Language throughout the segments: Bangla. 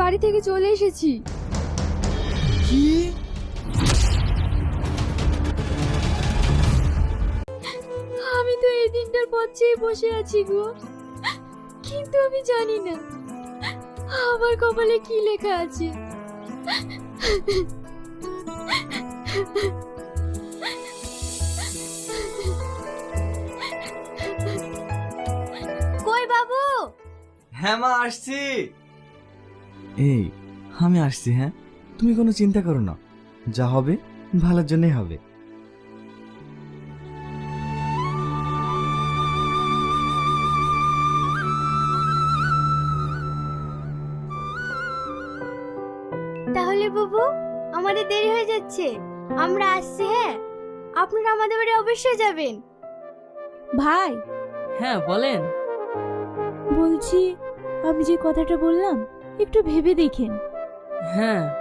বাড়ি থেকে চলে এসেছি। কি? আমি তো এই দিনটার পর চেয়ে বসে আছি গো। কিন্তু আমি জানি না আমার কপালে কি লেখা আছে। কই বাবু? হ্যাঁ মা আসছি। এই আমি আসছি হ্যাঁ? তুমি কোনো চিন্তা করো না। যা হবে ভালোর জন্যই হবে। তাহলে বাবু আমাদের দেরি হয়ে যাচ্ছে। আমরা আসছি হ্যাঁ? আপনারা আমাদের বাড়ি অবশ্যই যাবেন। ভাই? হ্যাঁ বলেন। বলছি আমি যে কথাটা বললাম একটু ভেবে দেখেন। হ্যাঁ।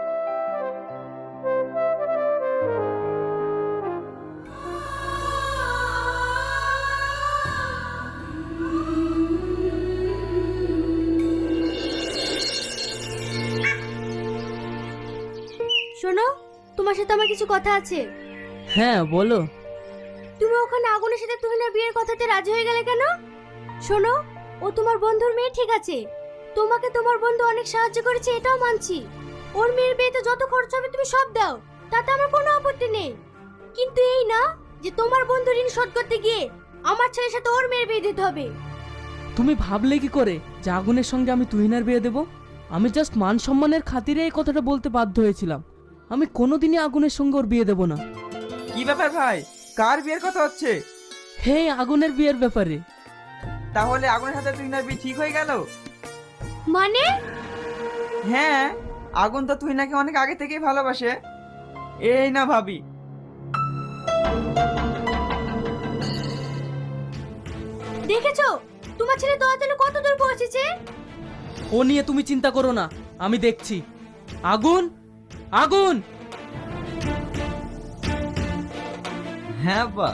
শোনো তোমার সাথে আমার কিছু কথা আছে। হ্যাঁ বলো। তুমি ওখানে আগুনের সাথে তুহিনার বিয়ের কথাতে রাজি হয়ে গেলে কেন? শোনো ও তোমার বন্ধুর মেয়ে ঠিক আছে? তোমাকে তোমার বন্ধু অনেক সাহায্য করেছে এটাও মানছি। ওর মেয়ের বিয়েতে যত খরচ হবে তুমি সব দাও তাতে আমার কোনো আপত্তি নেই। কিন্তু এই না যে তোমার বন্ধু ঋণ শোধ করতে গিয়ে আমার ছেলের সাথে ওর মেয়ের বিয়ে দিতে হবে। তুমি ভাবলে কি করে? যে আগুনের সঙ্গে আমি তুহিনার বিয়ে দেব? আমি জাস্ট মান সম্মানের খাতিরে এই কথাটা বলতে বাধ্য হয়েছিলাম। আমি কোনোদিনই আগুনের সঙ্গে ওর বিয়ে দেব না। কি ব্যাপার ভাই? কার বিয়ের কথা হচ্ছে? হে আগুনের বিয়ের ব্যাপারে। তাহলে আগুনের সাথে তুহিনার বিয়ে ঠিক হয়ে গেল? মানে? হ্যাঁ আগুন তো তুহিনাকে অনেক আগে থেকেই ভালোবাসে। এই না ভাবি। দেখেছ? তোমার ছেলে দোয়াতেলে কত দূর পৌঁছেছে? ও নিয়ে তুমি চিন্তা করো না আমি দেখছি। আগুন! আগুন! হ্যাঁ আব্বা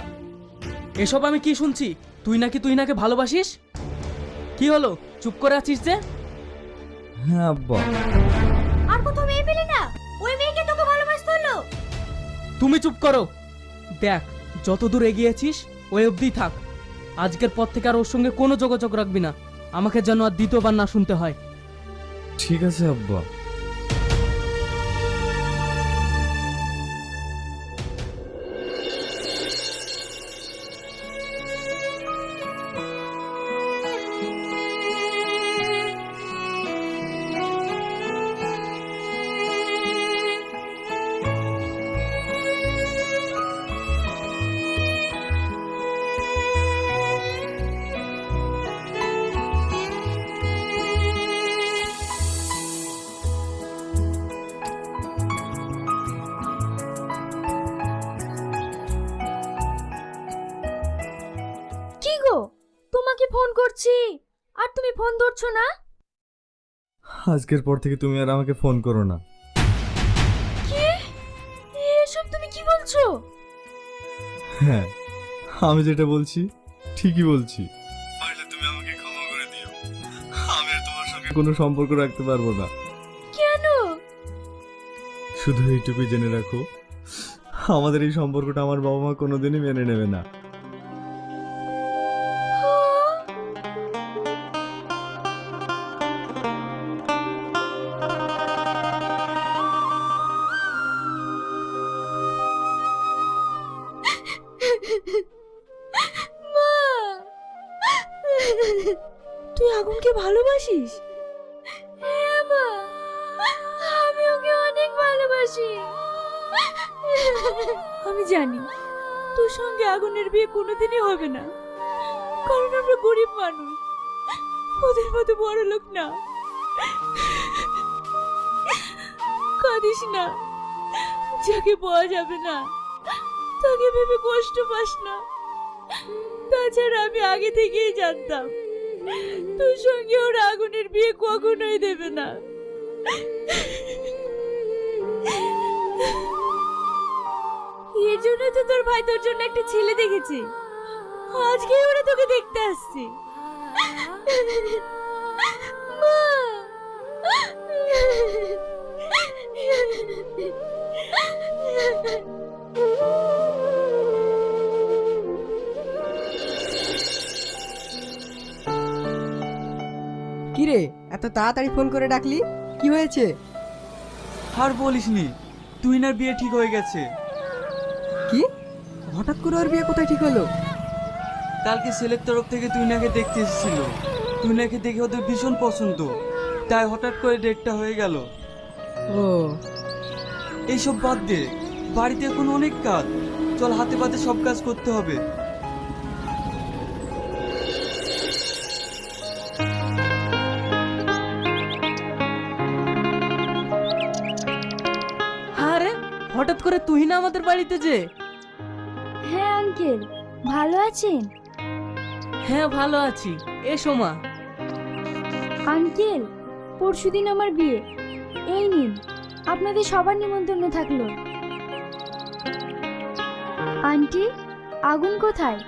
এসব আমি কি শুনছি? তুই নাকি তুই নাকি ভালোবাসিস? কি হলো? চুপ করে আছিস যে? হ্যাঁ আব্বা। আর কোথাও মেয়ে পেলি না? ওই মেয়েকে তোকে ভালোবাসতে হলো? তুমি চুপ করো। দেখ যত দূর এগিয়েছিস ওই অবধি থাক। আজকের পর থেকে আর ওর সঙ্গে কোনো যোগাযোগ রাখবি না। আমাকে যেন আর দ্বিতীয়বার না শুনতে হয়। ঠিক আছে আব্বা। আর তুমি ফোন ধরছো না? আজকের পর থেকে তুমি আর আমাকে ফোন করো না। কি? এসব তুমি কি বলছো? হ্যাঁ আমি যেটা বলছি ঠিকই বলছি। পারলে তুমি আমাকে ক্ষমা করে দিও। আমি আর তোমার সঙ্গে কোনো সম্পর্ক রাখতে পারব না। কেন? শুধু এইটুকুই জেনে রাখো আমাদের এই সম্পর্কটা আমার বাবা মা কোনোদিনই মেনে নেবে না। মা! তুই আগুনকে ভালোবাসিস? হ্যাঁ মা আমি ওকে অনেক ভালোবাসি। আমি জানি তোর সঙ্গে আগুনের বিয়ে কোনোদিনই হবে না। কারণ আমরা গরিব মানুষ ওদের মতো বড় লোক না। কাঁদিস না যাকে পাওয়া যাবে না। তাকে ভেবে কষ্ট পাস না। তাছাড়া আমি আগে থেকেই জানতাম, তোর সঙ্গে ওর আগুনের বিয়ে কখনোই দেবে না। এর জন্য তো তোর ভাই তোর জন্য একটা ছেলে দেখেছে। আজকেই ওরা তোকে দেখতে আসছে। মা! এত তাড়াতাড়ি ফোন করে ডাকলি? কি হয়েছে? আর বলিসনি না বিয়ে ঠিক হয়ে গেছে। কি? হঠাৎ করে ওর বিয়ে কোথায় ঠিক হলো? কালকে ছেলের তরফ থেকে তুই নাকে দেখতে এসেছিল। তুই নাকে দেখে ওদের ভীষণ পছন্দ। তাই হঠাৎ করে ডেটটা হয়ে গেল। ও। এইসব বাদ দে বাড়িতে এখন অনেক কাজ। চল হাতে পাতে সব কাজ করতে হবে। হঠাৎ করে তুই না আমাদের বাড়িতে যে? হ্যাঁ আঙ্কেল। ভালো আছেন? হ্যাঁ ভালো আছি। এসো মা। আঙ্কেল পরশুদিন আমার বিয়ে। এই নিন আপনাদের সবার নিমন্ত্রণ থাকল। আন্টি আগুন কোথায়?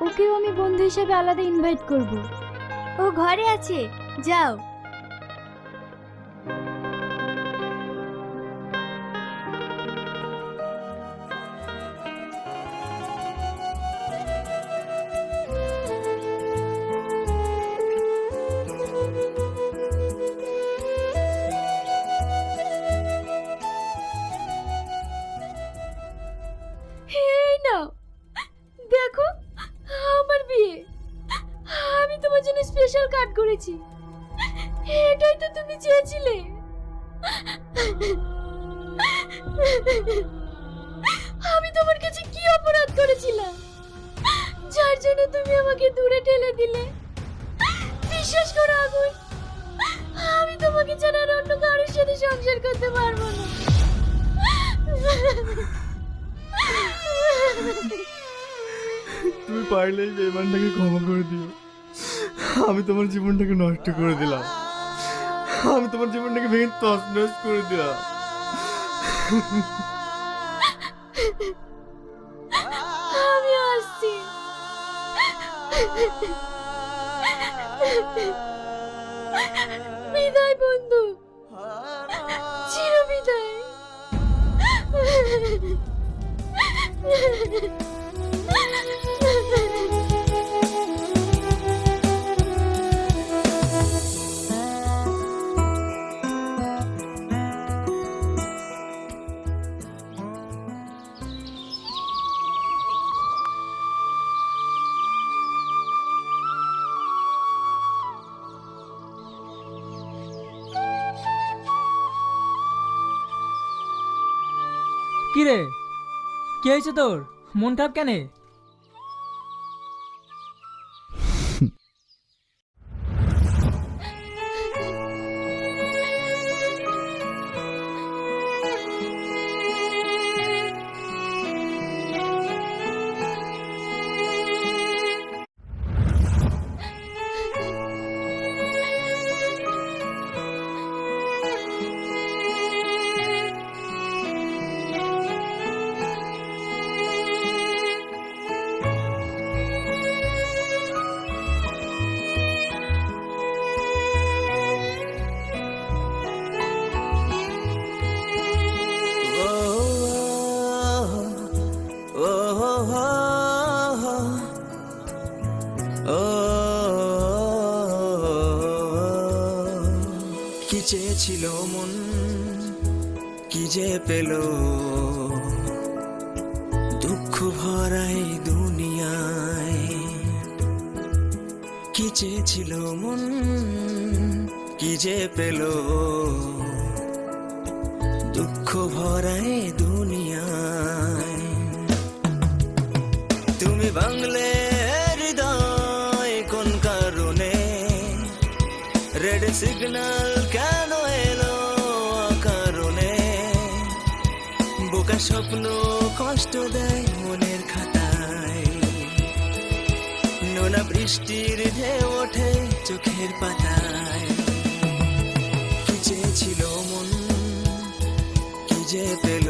ওকেও আমি বন্ধু হিসেবে আলাদা ইনভাইট করব। ও ঘরে আছে যাও। করেছি। এটাই তো তুমি চেয়েছিলে। আমি তোমার কাছে কি অপরাধ করেছিলাম? যার জন্য তুমি আমাকে দূরে ঠেলে দিলে। বিশ্বাস করো, আগুন। আমি তোমাকে ছাড়া আর অন্য কারোর সাথে সংসার করতে পারব না। তুমি পারলেই বেমানটাকে ক্ষমা করে দিও। আমি তোমার জীবনটাকে নষ্ট করে দিলাম। আমি তোমার জীবনটাকে ভেঙে তছনছ করে দিলাম। আমি বিদায় কি রে কি হয়েছে তোর? মন খারাপ কেন? কি চেয়েছিল মন? কি যে পেল? দুঃখ ভরাই দুনিয়ায়। কি চেয়েছিল মন? কি যে পেল? দুঃখ ভরাই দুনিয়ায় কষ্ট দেয় মনের খাতায়। নোনা বৃষ্টির ঢেউ ওঠে চোখের পাতায়। কি চেয়েছিল মন, কি যে পেল